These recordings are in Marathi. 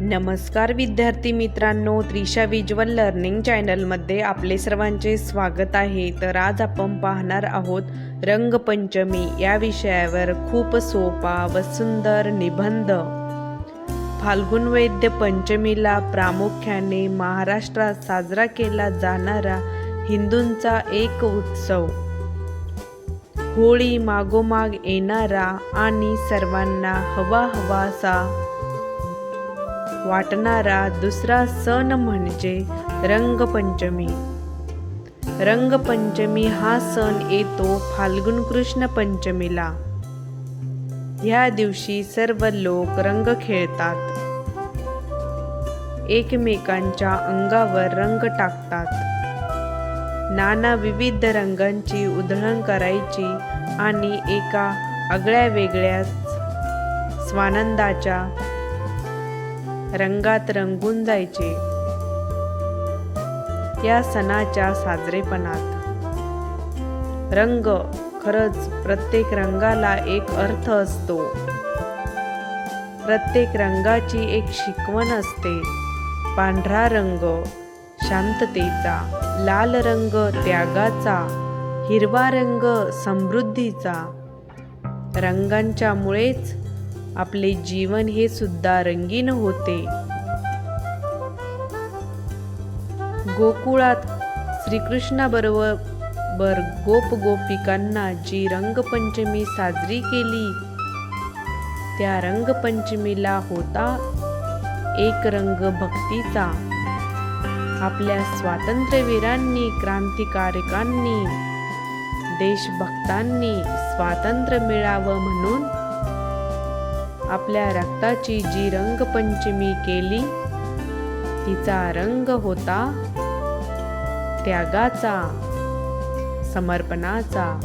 नमस्कार विद्यार्थी मित्रांनो त्रिशा विज्युअल लर्निंग चॅनलमध्ये आपले सर्वांचे स्वागत आहे. तर आज आपण पाहणार आहोत रंगपंचमी या विषयावर खूप सोपा व सुंदर निबंध. फाल्गुन वैद्य पंचमीला प्रामुख्याने महाराष्ट्रात साजरा केला जाणारा हिंदूंचा एक उत्सव. होळी मागोमाग येणारा आणि सर्वांना हवा हवासा वाटणारा दुसरा सण म्हणजे रंगपंचमी. रंगपंचमी हा सण येतो फाल्गुन कृष्ण पंचमीला. ह्या दिवशी सर्व लोक रंग खेळतात. एकमेकांच्या अंगावर रंग टाकतात. नाना विविध रंगांची उधळण करायची आणि एका आगळ्या वेगळ्या स्वानंदाच्या रंगात रंगून जायचे. या सणाच्या साजरेपणात. रंग खरंच प्रत्येक रंगाला एक अर्थ असतो. प्रत्येक रंगाची एक शिकवण असते. पांढरा रंग शांततेचा लाल रंग त्यागाचा हिरवा रंग समृद्धीचा. रंगांच्यामुळेच आपले जीवन हे सुद्धा रंगीन होते. गोकुळात श्रीकृष्णाबरोबर बर गोप गोपिकांना जी रंगपंचमी साजरी केली त्या रंगपंचमीला होता एक रंग भक्तीचा. आपल्या स्वातंत्र्यवीरांनी क्रांतिकारकांनी देशभक्तांनी स्वातंत्र्य मिळावं म्हणून आपल्या रक्ताची जी रंगपंचमी केली तिचा रंग होता त्यागाचा समर्पणाचा.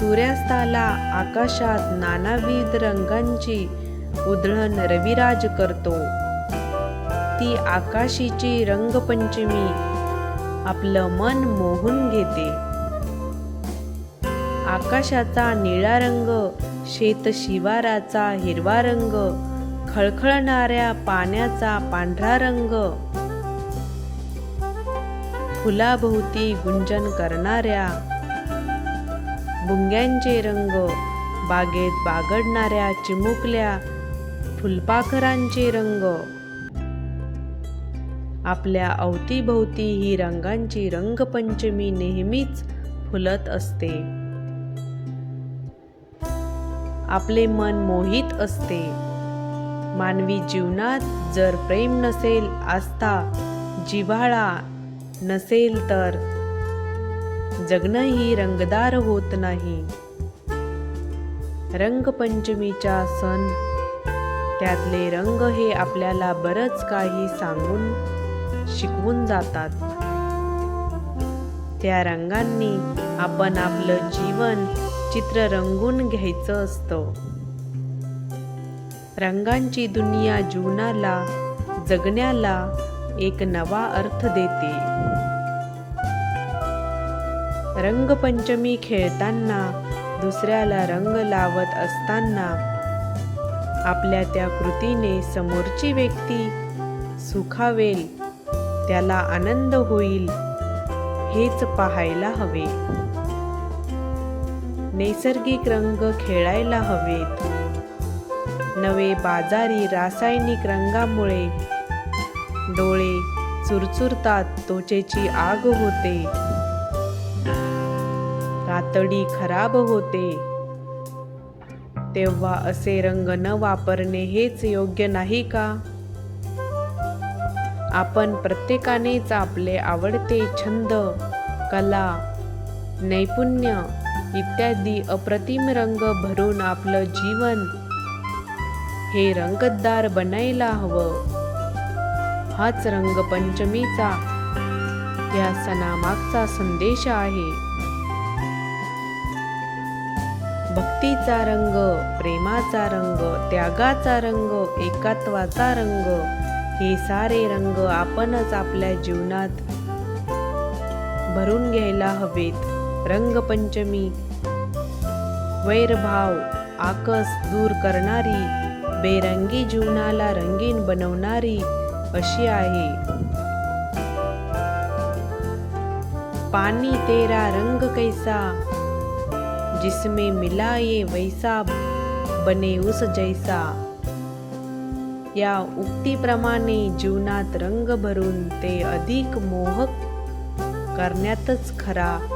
सूर्यास्ताला आकाशात नानाविध रंगांची उधळण रविराज करतो. ती आकाशीची रंगपंचमी आपलं मन मोहून घेते. आकाशाचा निळा रंग शेत शिवाराचा हिरवा रंग खळखळणाऱ्या पाण्याचा पांढरा रंग. फुलाभोवती गुंजन करणाऱ्या बुंग्यांचे रंग बागेत बागडणाऱ्या चिमुकल्या फुलपाखरांचे रंग. आपल्या अवतीभोवती ही रंगांची रंगपंचमी नेहमीच फुलत असते. आपले मन मोहित असते. मानवी जीवनात जर प्रेम नसेल आस्था जिव्हाळा नसेल तर जगणंही रंगदार होत नाही. रंगपंचमीचा सण त्यातले रंग हे आपल्याला बरंच काही सांगून शिकवून जातात. त्या रंगांनी आपण आपलं जीवन चित्र रंगून घ्यायचं असतं. रंगांची दुनिया जीवनाला जगण्याला एक नवा अर्थ देते. रंगपंचमी खेळताना दुसऱ्याला रंग लावत असताना आपल्या त्या कृतीने समोरची व्यक्ती सुखावेल त्याला आनंद होईल हेच पाहायला हवे. नैसर्गिक रंग खेळायला हवेत. नवे बाजारी रासायनिक रंगामुळे डोळे चुरचुरतात त्वचेची आग होते. रातडी खराब होते. तेव्हा असे रंग न वापरणे हेच योग्य नाही का? आपण प्रत्येकानेच आपले आवडते छंद कला नैपुण्य इत्यादी अप्रतिम रंग भरून आपलं जीवन हे रंगतदार बनायला हवं. हाच रंगपंचमीचा या सणामागचा संदेश आहे. भक्तीचा रंग प्रेमाचा रंग त्यागाचा रंग एकात्वाचा रंग हे सारे रंग आपणच आपल्या जीवनात भरून घ्यायला हवेत. रंगपंचमी. वैरभाव आकस दूर करणारी बेरंगी जीवनाला रंगीन बनवणारी अशी आहे. पानी तेरा रंग कैसा जिसमें मिला ये वैसा बने उस जैसा. या उक्तीप्रमाणे जीवनात रंग भरून ते अधिक मोहक करण्यातच खरा